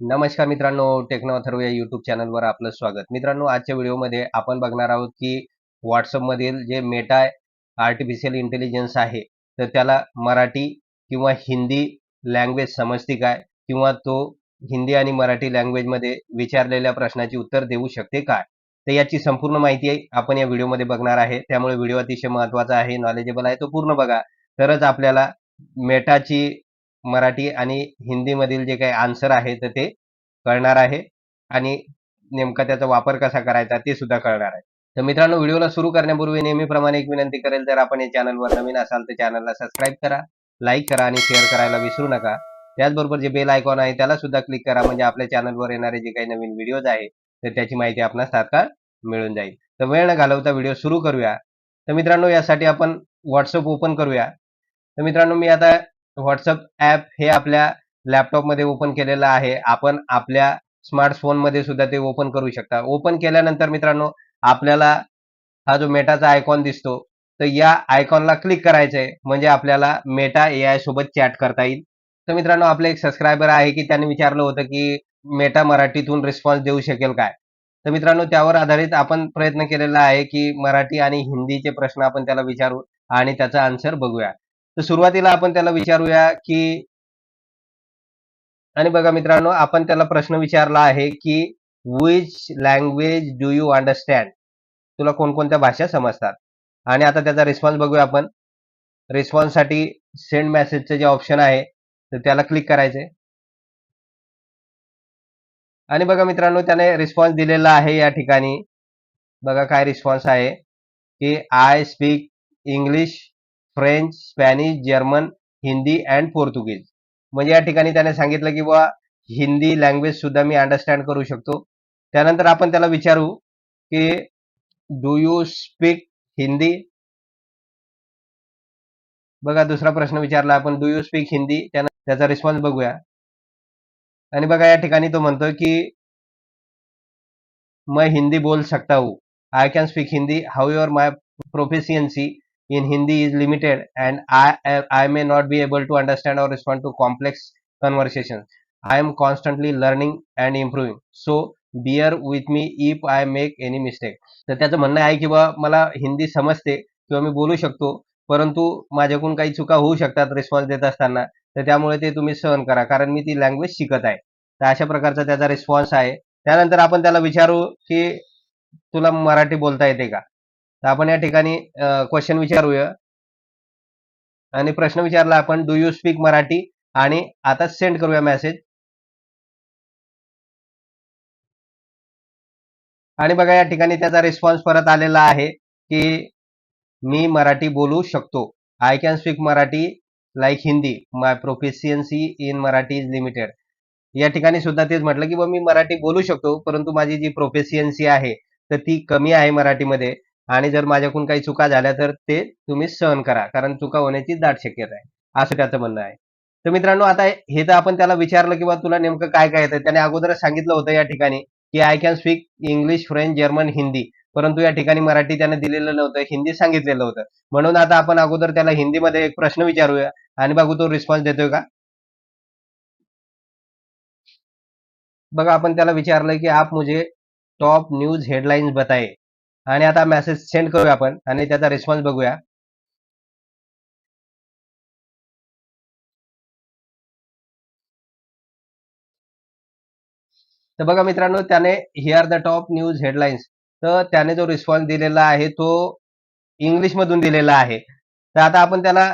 नमस्कार मित्रांनो टेक्नो अथर्व या युट्यूब चॅनलवर आपलं स्वागत. मित्रांनो आजच्या व्हिडिओमध्ये आपण बघणार आहोत की व्हॉट्सअपमधील जे मेटा आर्टिफिशियल इंटेलिजन्स आहे तर त्याला मराठी किंवा हिंदी लँग्वेज समजते काय? किंवा तो हिंदी आणि मराठी लँग्वेजमध्ये विचारलेल्या प्रश्नाची उत्तर देऊ शकते काय? तर याची संपूर्ण माहिती आपण या व्हिडिओमध्ये बघणार आहे. त्यामुळे व्हिडिओ अतिशय महत्त्वाचा आहे नॉलेजेबल आहे तो पूर्ण बघा. तरच आपल्याला मेटाची मराठी आणि हिंदीमधील जे काही आन्सर आहे तर ते कळणार आहे. आणि नेमका त्याचा वापर कसा करायचा ते सुद्धा कळणार आहे. तर मित्रांनो व्हिडिओला सुरू करण्यापूर्वी नेहमीप्रमाणे एक विनंती करेल जर आपण या चॅनलवर नवीन असाल तर चॅनलला सबस्क्राईब करा लाईक करा आणि शेअर करायला विसरू नका. त्याचबरोबर जे बेल आयकॉन आहे त्याला सुद्धा क्लिक करा म्हणजे आपल्या चॅनलवर येणारे जे काही नवीन व्हिडिओज आहे तर त्याची माहिती आपणास तात्काळ मिळून जाईल. तर वेळ न घालवता व्हिडिओ सुरू करूया. तर मित्रांनो यासाठी आपण व्हॉट्सअप ओपन करूया. तर मित्रांनो मी आता व्हॉट्सअप ॲप हे आपल्या लॅपटॉपमध्ये ओपन केलेलं आहे. आपण आपल्या स्मार्टफोनमध्ये सुद्धा ते ओपन करू शकता. ओपन केल्यानंतर मित्रांनो आपल्याला हा जो मेटाचा आयकॉन दिसतो तर या आयकॉनला क्लिक करायचं आहे म्हणजे आपल्याला मेटा ए आय सोबत चॅट करता येईल. तर मित्रांनो आपले एक सबस्क्रायबर आहे की त्यांनी विचारलं होतं की मेटा मराठीतून रिस्पॉन्स देऊ शकेल काय? तर मित्रांनो त्यावर आधारित आपण प्रयत्न केलेला आहे की मराठी आणि हिंदीचे प्रश्न आपण त्याला विचारू आणि त्याचा आन्सर बघूया. तर सुरुवातीला आपण त्याला विचारूया की आणि बघा मित्रांनो आपण त्याला प्रश्न विचारला आहे की which language do you understand तुला कोणकोणत्या भाषा समजतात? आणि आता त्याचा रिस्पॉन्स बघूया आपण. रिस्पॉन्ससाठी सेंड मेसेजचं जे ऑप्शन आहे तर त्याला क्लिक करायचंय. आणि बघा मित्रांनो त्याने रिस्पॉन्स दिलेला आहे या ठिकाणी. बघा काय रिस्पॉन्स आहे. की I speak English French Spanish German Hindi and Portuguese. म्हणजे या ठिकाणी त्याने सांगितलं की बा हिंदी लँग्वेज सुद्धा मी अंडरस्टँड करू शकतो. त्यानंतर आपण त्याला विचारू की डू यू स्पीक हिंदी बघा दुसरा प्रश्न विचारला आपण डू यू स्पीक हिंदी त्याचा रिस्पॉन्स बघूया. आणि बघा या ठिकाणी तो म्हणतो की मैं हिंदी बोल सकता हूँ. I can speak Hindi how your my proficiency in Hindi is limited and I, I may not be able to understand or respond to complex conversations. I am constantly learning and improving. So bear with me if I make any mistake. तर त्याचं म्हणणं आहे की बा मला हिंदी समजते किंवा मी बोलू शकतो परंतु माझ्याकडून काही चुका होऊ शकतात रिस्पॉन्स देत असताना तर त्यामुळे ते तुम्ही सहन करा कारण मी ती लँग्वेज शिकत आहे तर अशा प्रकारचा त्याचा रिस्पॉन्स आहे त्यानंतर आपण त्याला विचारू की तुला मराठी बोलता येते का तर आपण या ठिकाणी क्वेश्चन विचारूया. आणि प्रश्न विचारला आपण डू यू स्पीक मराठी? आणि आता सेंड करूया मेसेज आणि बघा या ठिकाणी त्याचा रिस्पॉन्स परत आलेला आहे की मी मराठी बोलू शकतो. I can speak Marathi like Hindi my proficiency in Marathi is limited या ठिकाणी सुद्धा तेच म्हटलं की बा मी मराठी बोलू शकतो परंतु माझी जी प्रोफेशियन्सी आहे तर ती कमी आहे मराठीमध्ये. आणि जर माझ्याकडून काही चुका झाल्या तर ते तुम्ही सहन करा कारण चुका होण्याची दाट शक्यता आहे असं त्याचं म्हणणं आहे. तर मित्रांनो आता हे तर आपण त्याला विचारलं किंवा तुला नेमकं काय काय येतं त्याने अगोदरच सांगितलं होतं या ठिकाणी की I can speak English French German Hindi परंतु या ठिकाणी मराठी त्याने दिलेलं नव्हतं हिंदी सांगितलेलं होतं. म्हणून आता आपण अगोदर त्याला हिंदीमध्ये एक प्रश्न विचारूया. आणि बघू तो रिस्पॉन्स देतोय का? बघा आपण त्याला विचारलं की आप मुझे टॉप न्यूज हेडलाईन्स बताए. आणि आता मेसेज सेंड करूया आपण आणि त्याचा रिस्पॉन्स बघूया. तर बघा मित्रांनो त्याने here the top news headlines तर त्याने जो रिस्पॉन्स दिलेला आहे तो इंग्लिशमधून दिलेला आहे. तर आता आपण त्याला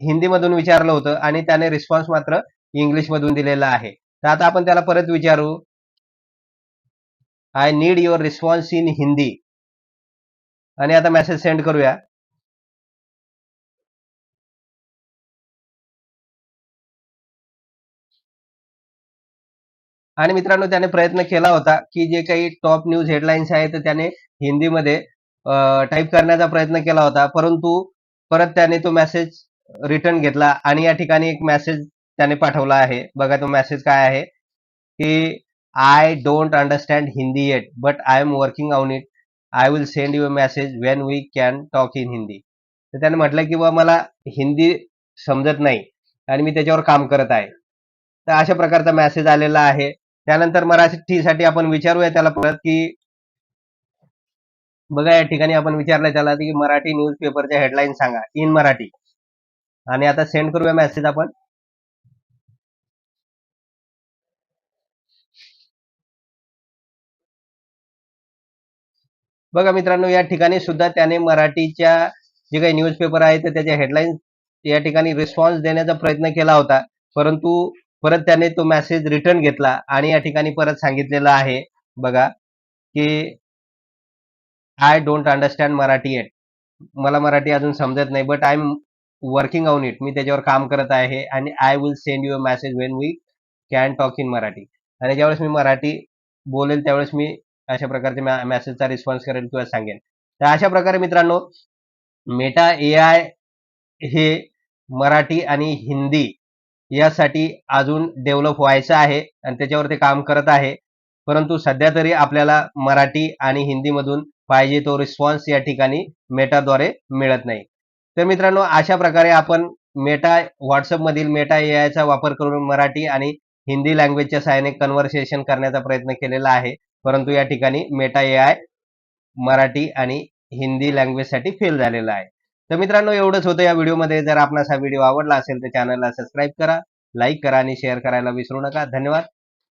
हिंदीमधून विचारलं होतं आणि त्याने रिस्पॉन्स मात्र इंग्लिशमधून दिलेला आहे. तर आता आपण त्याला परत विचारू. I need your response in Hindi आणि आता मेसेज सेंड करूया. आणि मित्रांनो त्याने प्रयत्न केला होता की जे काही टॉप न्यूज हेडलाईन्स आहेत तर त्याने हिंदीमध्ये टाईप करण्याचा प्रयत्न केला होता. परंतु परत त्याने तो मेसेज रिटर्न घेतला आणि या ठिकाणी एक मेसेज त्याने पाठवला आहे. बघा तो मेसेज काय आहे. की I don't understand Hindi yet but I am working on it I will send you a message when we can talk in Hindi तर त्याने म्हटलं की बा मला हिंदी समजत नाही आणि मी त्याच्यावर काम करत आहे. तर अशा प्रकारचा मेसेज आलेला आहे. त्यानंतर मराठीसाठी आपण विचारूया त्याला परत की बघा या ठिकाणी आपण विचारलं त्याला की मराठी न्यूज पेपरच्या हेडलाईन सांगा इन मराठी. आणि आता सेंड करूया मेसेज आपण. बघा मित्रांनो या ठिकाणी सुद्धा त्याने मराठीच्या जे काही न्यूजपेपर आहे तर त्याच्या हेडलाईन या ठिकाणी रिस्पॉन्स देण्याचा प्रयत्न केला होता. परंतु परत त्याने तो मेसेज रिटर्न घेतला आणि या ठिकाणी परत सांगितलेलं आहे बघा की I don't understand Marathi yet मला मराठी अजून समजत नाही but I am working on it मी त्याच्यावर काम करत आहे आणि I will send you a message when we can talk in Marathi. आणि ज्यावेळेस मी मराठी बोलेल त्यावेळेस मी अशा प्रकारचे मेसेजचा रिस्पॉन्स करेल किंवा सांगेन तर अशा प्रकारे मित्रांनो मेटा ए आय हे मराठी आणि हिंदी यासाठी अजून डेव्हलप व्हायचं आहे आणि त्याच्यावर ते काम करत आहे. परंतु सध्या तरी आपल्याला मराठी आणि हिंदीमधून पाहिजे तो रिस्पॉन्स या ठिकाणी मेटाद्वारे मिळत नाही. तर मित्रांनो अशा प्रकारे आपण मेटा व्हॉट्सअपमधील मेटा ए आयचा वापर करून मराठी आणि हिंदी लँग्वेजच्या सहाय्याने कन्व्हर्सेशन करण्याचा प्रयत्न केलेला आहे. परंतु या ठिकाणी मेटा ए आय मराठी आणि हिंदी लँग्वेजसाठी फेल झालेला आहे. तर मित्रांनो एवढंच होतं या व्हिडिओमध्ये. जर आपणास हा व्हिडिओ आवडला असेल तर चॅनलला सबस्क्राईब करा लाईक करा आणि शेअर करायला विसरू नका. धन्यवाद.